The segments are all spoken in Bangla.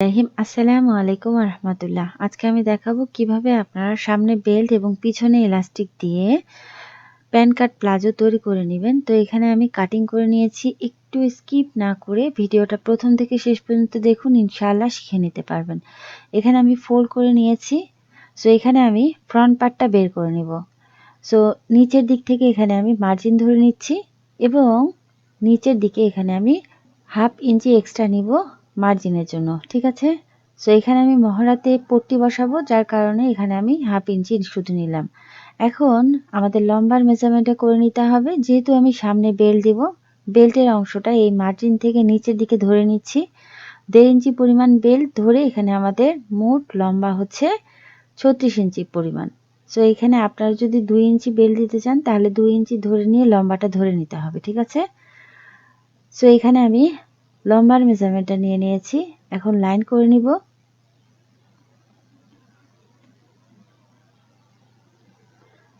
রাহিম আসসালামু আলাইকুম রহমতুল্লাহ আজকে আমি দেখাবো কীভাবে আপনারা সামনে বেল্ট এবং পিছনে ইলাস্টিক দিয়ে প্যান কাট প্লাজো তৈরি করে নেবেন। তো এখানে আমি কাটিং করে নিয়েছি। একটু স্কিপ না করে ভিডিওটা প্রথম থেকে শেষ পর্যন্ত দেখুন, ইনশাআল্লাহ শিখে নিতে পারবেন। এখানে আমি ফোল্ড করে নিয়েছি। সো এখানে আমি ফ্রন্ট পার্টটা বের করে নিব। সো নিচের দিক থেকে এখানে আমি মার্জিন ধরে নিচ্ছি এবং নিচের দিকে এখানে আমি হাফ ইঞ্চি এক্সট্রা নিব। মার্জিনের জন্য, ঠিক আছে? সো এখানে আমি মহড়াতে পট্টি বসাবো, যার কারণে এখানে আমি হাফ ইঞ্চি শুধু নিলাম। এখন আমাদের লম্বার মেজারমেন্টটা করে নিতে হবে, যেহেতু আমি সামনে বেল্ট দিব বেল্টের অংশটা এই মার্জিন থেকে নিচের দিকে ধরে নিচ্ছি। দেড় ইঞ্চি পরিমাণ বেল্ট ধরে এখানে আমাদের মোট লম্বা হচ্ছে ছত্রিশ ইঞ্চি পরিমাণ। সো এখানে আপনারা যদি দুই ইঞ্চি বেল্ট দিতে চান, তাহলে দুই ইঞ্চি ধরে নিয়ে লম্বাটা ধরে নিতে হবে, ঠিক আছে? সো এখানে আমি লম্বার মেজারমেন্টটা নিয়ে নিয়েছি। এখন লাইন করে নিব।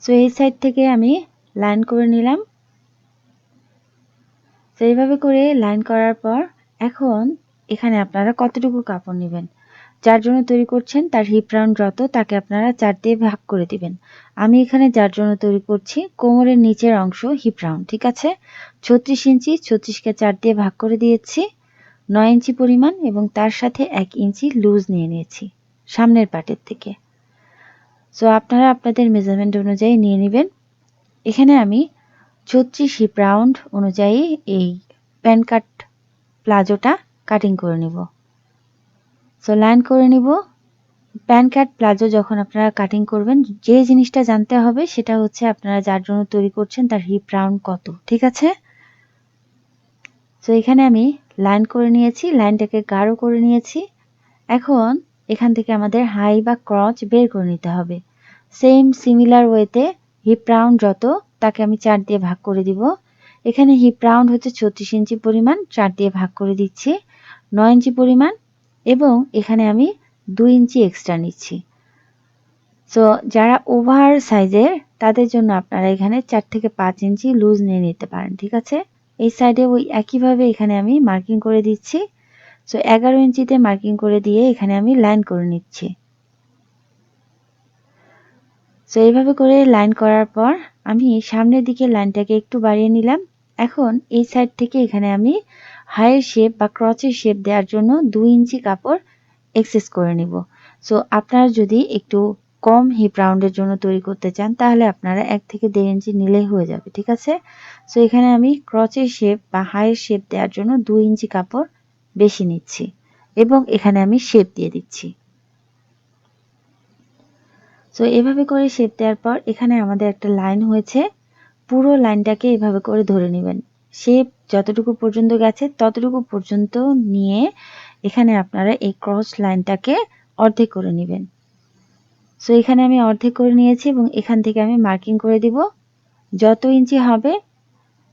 সো এই সাইড থেকে আমি লাইন করে নিলাম। তো এইভাবে করে লাইন করার পর এখন এখানে আপনারা কতটুকু কাপড় নেবেন? যার জন্য তৈরি করছেন তার হিপ রাউন্ড যত তাকে আপনারা চার দিয়ে ভাগ করে দিবেন। আমি এখানে যার জন্য তৈরি করছি, কোমরের নিচের অংশ হিপ রাউন্ড ঠিক আছে? ছত্রিশ ইঞ্চি, ছত্রিশকে চার দিয়ে ভাগ করে দিয়েছি, নয় ইঞ্চি পরিমাণ এবং তার সাথে এক ইঞ্চি লুজ নিয়ে নিয়েছি, সামনের পাটের থেকে। সো আপনারা আপনাদের মেজারমেন্ট অনুযায়ী নিয়ে নেবেন। এখানে আমি ছত্রিশ হিপ রাউন্ড অনুযায়ী এই প্যান কাট প্লাজোটা কাটিং করে নিব। সো লাইন করে নিব। প্যান কাট প্লাজো যখন আপনারা কাটিং করবেন, যে জিনিসটা জানতে হবে সেটা হচ্ছে আপনারা যার জন্য তৈরি করছেন তার হিপ রাউন্ড কত, ঠিক আছে? সো এখানে আমি লাইন করে নিয়েছি লাইনটাকে গাঢ় করে নিয়েছি। এখন এখান থেকে আমাদের হাই বা ক্রচ বের করে নিতে হবে। সেম সিমিলার ওয়েতে হিপ রাউন্ড যত, তাকে আমি চার দিয়ে ভাগ করে দিব। এখানে হিপ রাউন্ড হচ্ছে ছত্রিশ ইঞ্চি পরিমাণ, চার দিয়ে ভাগ করে দিচ্ছি। নয় ইঞ্চি পরিমাণ এবং এখানে আমি দুই ইঞ্চি এক্সট্রা নিচ্ছি। সো যারা ওভার সাইজের তাদের জন্য আপনারা এখানে চার থেকে পাঁচ ইঞ্চি লুজ নিয়ে নিতে পারেন, ঠিক আছে? এই সাইডে ওই একইভাবে এখানে আমি মার্কিং করে দিচ্ছি। সো এগারো ইঞ্চিতে মার্কিং করে দিয়ে এখানে আমি লাইন করে নিচ্ছি। সো এইভাবে করে লাইন করার পর আমি সামনের দিকে লাইনটাকে একটু বাড়িয়ে নিলাম। এখন এই সাইড থেকে এখানে আমি হাইয়ের শেপ বা ক্রচের শেপ দেওয়ার জন্য দুই ইঞ্চি কাপড় এক্সেস করে নিব। সো আপনারা যদি একটু কম হিপ রাউন্ডের জন্য তৈরি করতে চান, তাহলে আপনারা এক থেকে দেড় ইঞ্চি নিলেই হয়ে যাবে, ঠিক আছে? সো এখানে আমি ক্রচের শেপ বা হাইয়ের শেপ দেওয়ার জন্য দুই ইঞ্চি কাপড় বেশি নিচ্ছি এবং এখানে আমি শেপ দিয়ে দিচ্ছি। সো এভাবে করে শেপ দেওয়ার পর এখানে আমাদের একটা লাইন হয়েছে। পুরো লাইনটাকে এভাবে করে ধরে নেবেন। শেপ যতটুকু পর্যন্ত গেছে, ততটুকু পর্যন্ত নিয়ে এখানে আপনারা এই ক্রস লাইনটাকে অর্ধেক করে নেবেন। সো এখানে আমি অর্ধেক করে নিয়েছি এবং এখান থেকে আমি মার্কিং করে দিব। যত ইঞ্চি হবে,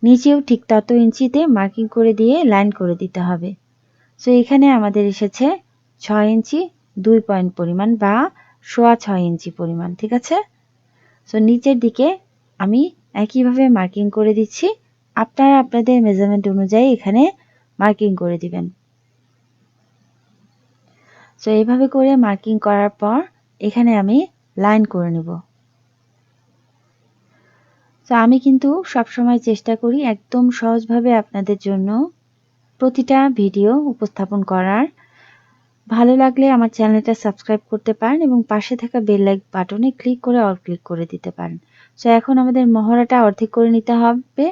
নিচেও ঠিক তত ইঞ্চিতে মার্কিং করে দিয়ে লাইন করে দিতে হবে। সো এখানে আমাদের এসেছে ছয় ইঞ্চি, দুই পয়েন্ট পরিমাণ বা সোয়া ছয় ইঞ্চি পরিমাণ, ঠিক আছে? সো নিচের দিকে আমি একইভাবে মার্কিং করে দিচ্ছি। আপনারা আপনাদের মেজারমেন্ট অনুযায়ী এখানে মার্কিং করে দিবেন। সো এইভাবে করে মার্কিং করার পর এখানে আমি লাইন করে নেব। তো আমি কিন্তু সবসময় চেষ্টা করি একদম সহজভাবে আপনাদের জন্য প্রতিটা ভিডিও উপস্থাপন করার। ভালো লাগলে আমার চ্যানেলটা সাবস্ক্রাইব করতে পারেন এবং পাশে থাকা বেল লাইক বাটনে ক্লিক করে অল ক্লিক করে দিতে পারেন। সো এখন আমাদের মহড়াটা অর্ধেক করে নিতে হবে।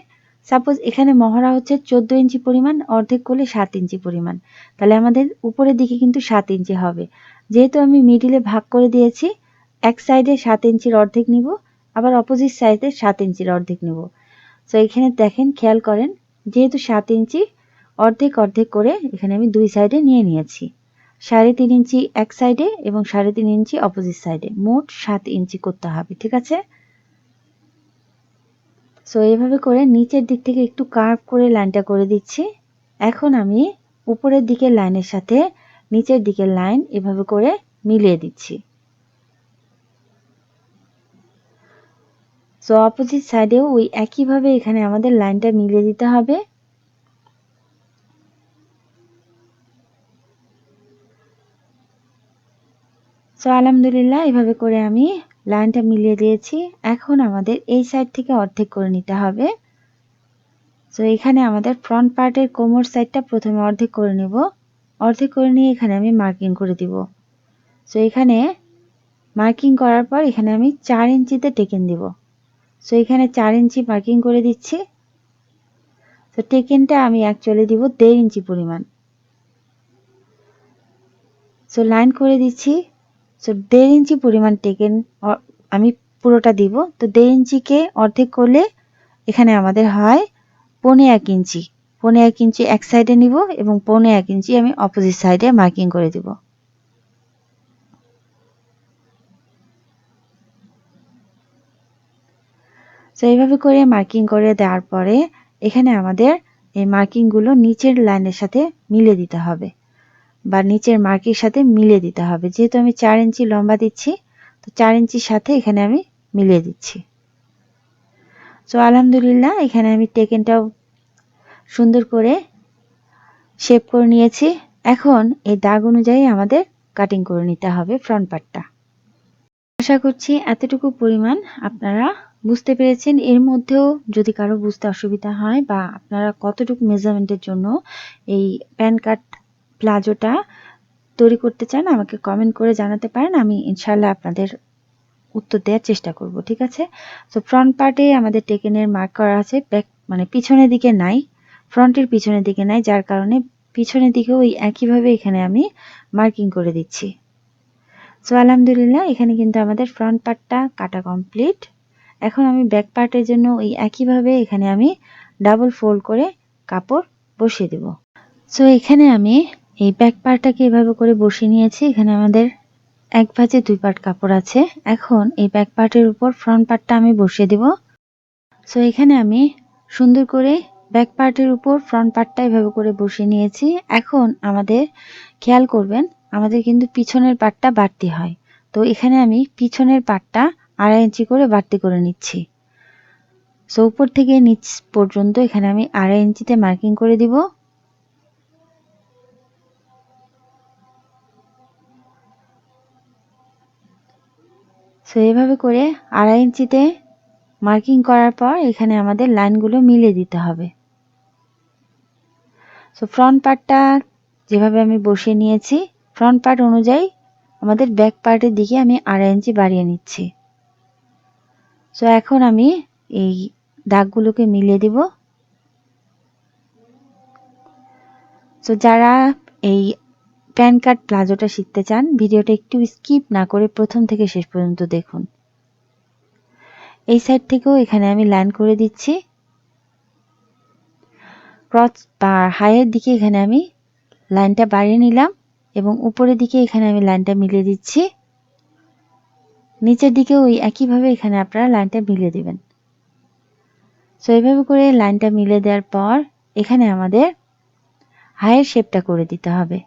সাপোজ এখানে মহড়া হচ্ছে চোদ্দ ইঞ্চি পরিমাণ, অর্ধেক করলে সাত ইঞ্চি পরিমাণ। তাহলে আমাদের উপরের দিকে কিন্তু সাত ইঞ্চি হবে। যেহেতু আমি মিডিলে ভাগ করে দিয়েছি, এক সাইডে সাত ইঞ্চির অর্ধেক নিব, আবার অপোজিট সাইডে সাত ইঞ্চির অর্ধেক নিব। তো এখানে দেখেন, খেয়াল করেন, যেহেতু সাত ইঞ্চি, অর্ধেক অর্ধেক করে এখানে আমি দুই সাইডে নিয়ে নিয়েছি। সাড়ে তিন ইঞ্চি এক সাইডে এবং সাড়ে তিন ইঞ্চি অপোজিট সাইডে মোট সাত ইঞ্চি করতে হবে, ঠিক আছে? সো এইভাবে করে নিচের দিক থেকে একটু কার্ভ করে লাইনটা করে দিচ্ছি। এখন আমি উপরের দিকের লাইনের সাথে নিচের দিকের লাইন এভাবে করে মিলিয়ে দিচ্ছি। সো অপোজিট সাইডেও ওই একইভাবে এখানে আমাদের লাইনটা মিলিয়ে দিতে হবে। সো আলহামদুলিল্লাহ, এভাবে করে আমি লাইনটা মিলিয়ে দিয়েছি। এখন আমাদের এই সাইড থেকে অর্ধেক করে নিতে হবে। সো এখানে আমাদের ফ্রন্ট পার্টের কোমর সাইডটা প্রথমে অর্ধেক করে নেব। অর্ধেক করে নিয়ে এখানে আমি মার্কিং করে দিব। সো এখানে মার্কিং করার পর এখানে আমি চার ইঞ্চিতে টেকেন দিব। সো এখানে চার ইঞ্চি মার্কিং করে দিচ্ছি। তো টেকেনটা আমি অ্যাকচুয়ালি দিব দেড় ইঞ্চি পরিমাণ। সো লাইন করে দিচ্ছি। সো দেড় ইঞ্চি পরিমাণ টেকেন আমি পুরোটা দিব। তো দেড় ইঞ্চিকে অর্ধেক করলে এখানে আমাদের হয় পনে এক ইঞ্চি। পনে এক ইঞ্চি এক সাইডে নিব এবং পনে এক ইঞ্চি আমি অপোজিট সাইডে মার্কিং করে দিব। তো এইভাবে করে মার্কিং করে দেওয়ার পরে এখানে আমাদের এই মার্কিংগুলো নিচের লাইনের সাথে মিলে দিতে হবে। বা নিচের মার্কের সাথে মিলিয়ে দিতে হবে। যেহেতু আমি চার ইঞ্চি লম্বা দিচ্ছি, তো চার ইঞ্চির সাথে এখানে আমি মিলিয়ে দিচ্ছি। সো আলহামদুলিল্লাহ, এখানে আমি টেকেনটাও সুন্দর করে শেপ করে নিয়েছি। এখন এই দাগ অনুযায়ী আমাদের কাটিং করে নিতে হবে ফ্রন্ট পার্টটা আশা করছি এতটুকু পরিমাণ আপনারা বুঝতে পেরেছেন। এর মধ্যেও যদি কারও বুঝতে অসুবিধা হয় বা আপনারা কতটুকু মেজারমেন্টের জন্য এই প্যান কার্ড প্লাজোটা তৈরি করতে চান, আমাকে কমেন্ট করে জানাতে পারেন, আমি ইনশাল্লাহ আপনাদের উত্তর দেওয়ার চেষ্টা করব, ঠিক আছে? তো ফ্রন্ট পার্টে আমাদের টেকেনের মার্ক করা আছে ব্যাক মানে পিছনের দিকে নাই ফ্রন্টের পিছনের দিকে নাই, যার কারণে পিছনের দিকেও ওই একইভাবে এখানে আমি মার্কিং করে দিচ্ছি। সো আলহামদুলিল্লাহ, এখানে কিন্তু আমাদের ফ্রন্ট পার্টটা কাটা কমপ্লিট এখন আমি ব্যাক পার্টের জন্য ওই একইভাবে এখানে আমি ডাবল ফোল্ড করে কাপড় বসিয়ে দেব। সো এখানে আমি এই ব্যাক পার্টটাকে এভাবে করে বসিয়ে নিয়েছি। এখানে আমাদের এক ভাজে দুই পার্ট কাপড় আছে। এখন এই ব্যাক পার্টের উপর ফ্রন্ট পার্টটা আমি বসিয়ে দিব। সো এখানে আমি সুন্দর করে ব্যাক পার্টের উপর ফ্রন্ট পার্টটা এভাবে করে বসিয়ে নিয়েছি। এখন আমাদের খেয়াল করবেন, আমাদের কিন্তু পিছনের পার্টটা বাড়তি হয়। তো, এখানে আমি পিছনের পার্টটা আড়াই ইঞ্চি করে বাড়তি করে নিচ্ছি। সো উপর থেকে নিচ পর্যন্ত এখানে আমি আড়াই ইঞ্চিতে মার্কিং করে দিব। সো এভাবে করে আড়াই ইঞ্চিতে মার্কিং করার পর এখানে আমাদের লাইনগুলো মিলে দিতে হবে। সো ফ্রন্ট পার্টটা যেভাবে আমি বসিয়ে নিয়েছি ফ্রন্ট পার্ট অনুযায়ী আমাদের ব্যাক পার্টের দিকে আমি আড়াই ইঞ্চি বাড়িয়ে নিচ্ছি। সো এখন আমি এই দাগগুলোকে মিলিয়ে দিব। সো যারা এই প্যান কার্ড প্লাজোটা শিখতে চান, ভিডিওটা একটু স্কিপ না করে প্রথম থেকে শেষ পর্যন্ত দেখুন। এই সাইড থেকেও এখানে আমি লাইন করে দিচ্ছি। ক্রস বা হাইয়ের দিকে এখানে আমি লাইনটা বাড়িয়ে নিলাম এবং উপরের দিকে এখানে আমি লাইনটা মিলিয়ে দিচ্ছি। নিচের দিকে ওই একইভাবে এখানে আপনারা লাইনটা মিলিয়ে দেবেন। সো এইভাবে করে লাইনটা মিলে দেওয়ার পর এখানে আমাদের হাইয়ের শেপটা করে দিতে হবে।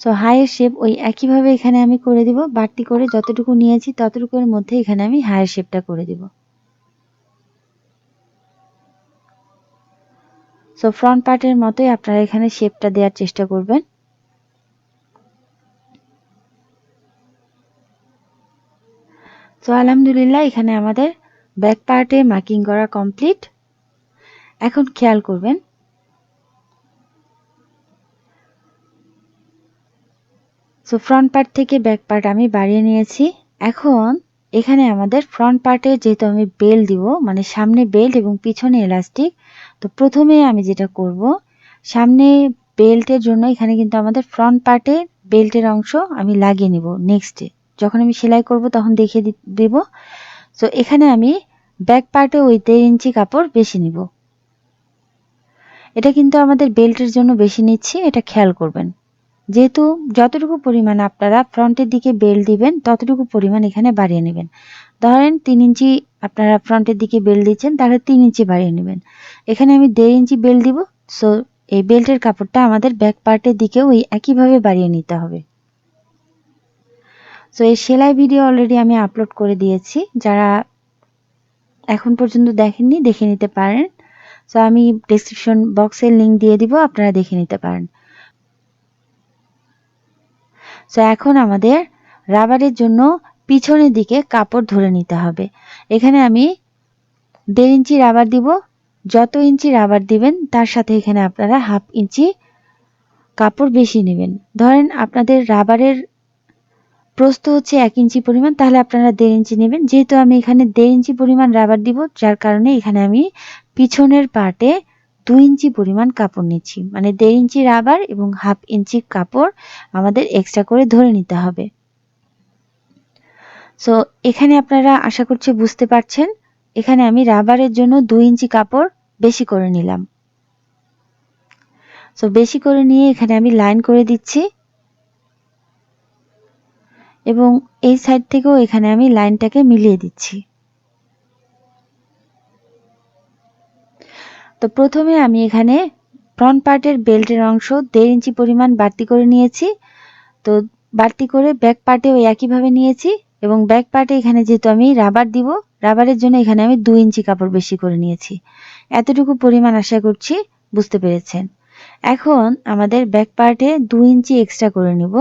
সো হাইয়ের শেপ ওই একইভাবে এখানে আমি করে দিব। বাড়তি করে যতটুকু নিয়েছি, ততটুকুর মধ্যে এখানে আমি হাইয়ের শেপটা করে দিব। সো ফ্রন্ট পার্টের মতোই আপনারা এখানে শেপটা দেওয়ার চেষ্টা করবেন। তো আলহামদুলিল্লাহ, এখানে আমাদের ব্যাক পার্টে মার্কিং করা কমপ্লিট এখন খেয়াল করবেন সো ফ্রন্ট পার্ট থেকে ব্যাক পার্ট আমি বাড়িয়ে নিয়েছি। এখন এখানে আমাদের ফ্রন্ট পার্টে যেহেতু আমি বেল্ট দিব মানে সামনে বেল্ট এবং পিছনে এলাস্টিক তো প্রথমে আমি যেটা করব, সামনে বেল্টের জন্য এখানে কিন্তু আমাদের ফ্রন্ট পার্টে বেল্টের অংশ আমি লাগিয়ে নিব নেক্সটে যখন আমি সেলাই করব তখন দেখিয়ে দেব। সো এখানে আমি ব্যাক পার্টে ওই দেড় ইঞ্চি কাপড় বেশি নিব। এটা কিন্তু আমাদের বেল্টের জন্য বেশি নিচ্ছি, এটা খেয়াল করবেন। যেহেতু যতটুকু পরিমাণ আপনারা ফ্রন্টের দিকে বেল্ট দিবেন, ততটুকু পরিমাণ এখানে বাড়িয়ে নেবেন। ধরেন তিন ইঞ্চি আপনারা ফ্রন্টের দিকে বেল্ট দিচ্ছেন, তাহলে তিন ইঞ্চি বাড়িয়ে নেবেন। এখানে আমি দেড় ইঞ্চি বেল্ট দিব সো এই বেল্টের কাপড়টা আমাদের ব্যাক পার্টের দিকে ওই একইভাবে বাড়িয়ে নিতে হবে। সো এই সেলাই ভিডিও অলরেডি আমি আপলোড করে দিয়েছি। যারা এখন পর্যন্ত দেখেননি, দেখে নিতে পারেন। সো আমি ডিসক্রিপশন বক্সের লিঙ্ক দিয়ে দিব, আপনারা দেখে নিতে পারেন। সো এখন আমাদের রাবারের জন্য পিছনের দিকে কাপড় ধরে নিতে হবে। এখানে আমি দেড় ইঞ্চি রাবার দিব। যত ইঞ্চি রাবার দিবেন, তার সাথে এখানে আপনারা হাফ ইঞ্চি কাপড় বেশি নেবেন। ধরেন আপনাদের রাবারের প্রস্থ হচ্ছে এক ইঞ্চি পরিমাণ, তাহলে আপনারা দেড় ইঞ্চি নেবেন। যেহেতু আমি এখানে দেড় ইঞ্চি পরিমাণ রাবার দিব, যার কারণে এখানে আমি পিছনের পার্টে দুই ইঞ্চি পরিমাণ কাপড় নিচ্ছি। মানে দেড় ইঞ্চি রাবার এবং হাফ ইঞ্চি কাপড় আমাদের এক্সট্রা করে ধরে নিতে হবে। সো এখানে আপনারা আশা করছি বুঝতে পারছেন। এখানে আমি রাবারের জন্য দু ইঞ্চি কাপড় বেশি করে নিলাম। সো বেশি করে নিয়ে এখানে আমি লাইন করে দিচ্ছি। এবং এই সাইড থেকেও এখানে আমি লাইনটাকে মিলিয়ে দিচ্ছি। তো প্রথমে আমি এখানে ফ্রন্ট পার্টের বেল্টের অংশ দেড় ইঞ্চি পরিমাণ বাড়তি করে নিয়েছি। তো বাড়তি করে ব্যাক পার্টেও একইভাবে নিয়েছি এবং ব্যাক পার্টে এখানে যেহেতু আমি রাবার দিব রাবারের জন্য এখানে আমি দুই ইঞ্চি কাপড় বেশি করে নিয়েছি। এতটুকু পরিমাণ আশা করছি বুঝতে পেরেছেন। এখন আমাদের ব্যাক পার্টে দুই ইঞ্চি এক্সট্রা করে নিব।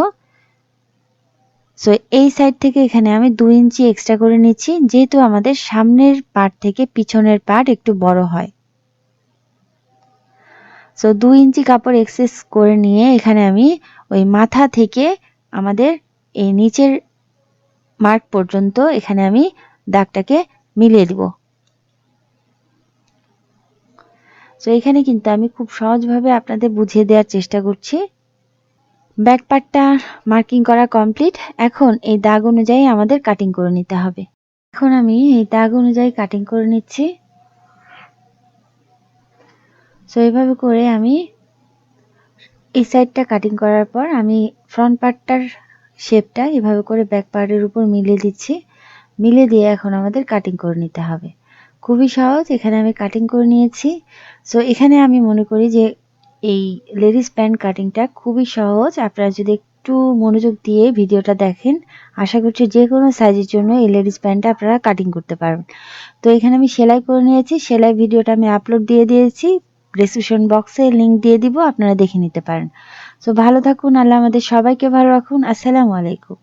সো এই সাইড থেকে এখানে আমি দুই ইঞ্চি এক্সট্রা করে নিচ্ছি, যেহেতু আমাদের সামনের পার্ট থেকে পিছনের পার্ট একটু বড় হয়। সো দুই ইঞ্চি কাপড় এক্সেস করে নিয়ে এখানে আমি ওই মাথা থেকে আমাদের এই নিচের মার্ক পর্যন্ত এখানে আমি দাগটাকে মিলিয়ে দিব। সো এখানে কিন্তু আমি খুব সহজভাবে আপনাদের বুঝিয়ে দেওয়ার চেষ্টা করছি। ব্যাক পার্টটা মার্কিং করা কমপ্লিট এখন এই দাগ অনুযায়ী আমাদের কাটিং করে নিতে হবে। এখন আমি এই দাগ অনুযায়ী কাটিং করে নিচ্ছি। সো এইভাবে করে আমি এই সাইডটা কাটিং করার পর আমি ফ্রন্ট পার্টটার শেপটা এভাবে করে ব্যাক পার্টের উপর মিলিয়ে দিচ্ছি। মিলে দিয়ে এখন আমাদের কাটিং করে নিতে হবে। খুবই সহজ, এখানে আমি কাটিং করে নিয়েছি। সো এখানে আমি মনে করি যে এই লেডিস প্যান্ট কাটিংটা খুবই সহজ। আপনারা যদি একটু মনোযোগ দিয়ে ভিডিওটা দেখেন, আশা করছি যে কোনো সাইজের জন্য এই লেডিস প্যান্টটা আপনারা কাটিং করতে পারবেন। তো, এখানে আমি সেলাই করে নিয়েছি। সেলাই ভিডিওটা আমি আপলোড দিয়ে দিয়েছি। ডিসক্রিপশন বক্সে লিঙ্ক দিয়ে দিব, আপনারা দেখে নিতে পারেন। সো ভালো থাকুন, আল্লাহ আমাদের সবাইকে ভালো রাখুন। আসসালামু আলাইকুম।